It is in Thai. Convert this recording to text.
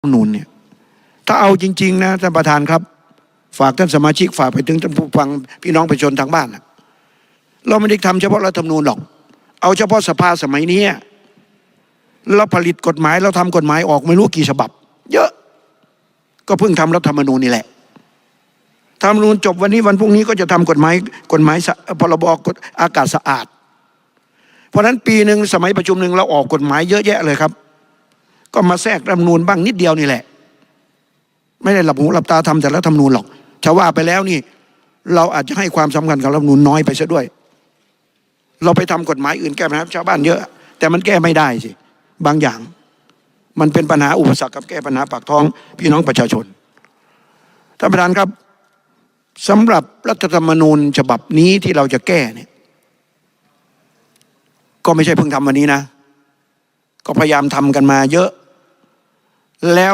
รัฐมนูนเนี่ยถ้าเอาจริง ๆ นะท่านประธานครับ ฝากท่านสมาชิกฝากไปถึงท่านผู้ฟังพี่น้องประชาชนทางบ้านนะเราไม่ได้ทำเฉพาะรัฐธรรมนูญหรอก เอาเฉพาะสภาสมัยนี้เราผลิตกฎหมายเราทำกฎหมายออกไม่รู้กี่ฉบับ เยอะ ก็เพิ่งทำรัฐธรรมนูญนี่แหละรัฐธรรมนูญจบวันนี้วันพรุ่งนี้ก็จะทำกฎหมายกฎหมายสพรบกฎอากาศสะอาด เพราะฉะนั้นปีหนึ่งสมัยประชุมหนึ่งเราออกกฎหมายเยอะแยะเลยครับ ก็มาแทรกรัฐมนูญบ้างนิดเดียวนี่แหละ ไม่ได้หลับหูหลับตาทำแต่รัฐธรรมนูญหรอกจะว่าไปแล้วนี่ เราอาจจะให้ความสำคัญกับรัฐมนูญน้อยไปซะด้วย เราไปทำกฎหมายอื่นแก้ปัญหาชาวบ้านเยอะ แต่มันแก้ไม่ได้สิบางอย่าง มันเป็นปัญหาอุปสรรคกับแก้ปัญหาปากท้อง พี่น้องประชาชนท่านประธานครับสำหรับรัฐธรรมนูญฉบับนี้ที่เราจะแก้เนี่ย ก็ไม่ใช่เพิ่งทำวันนี้นะ ก็พยายามทำกันมาเยอะ แล้ว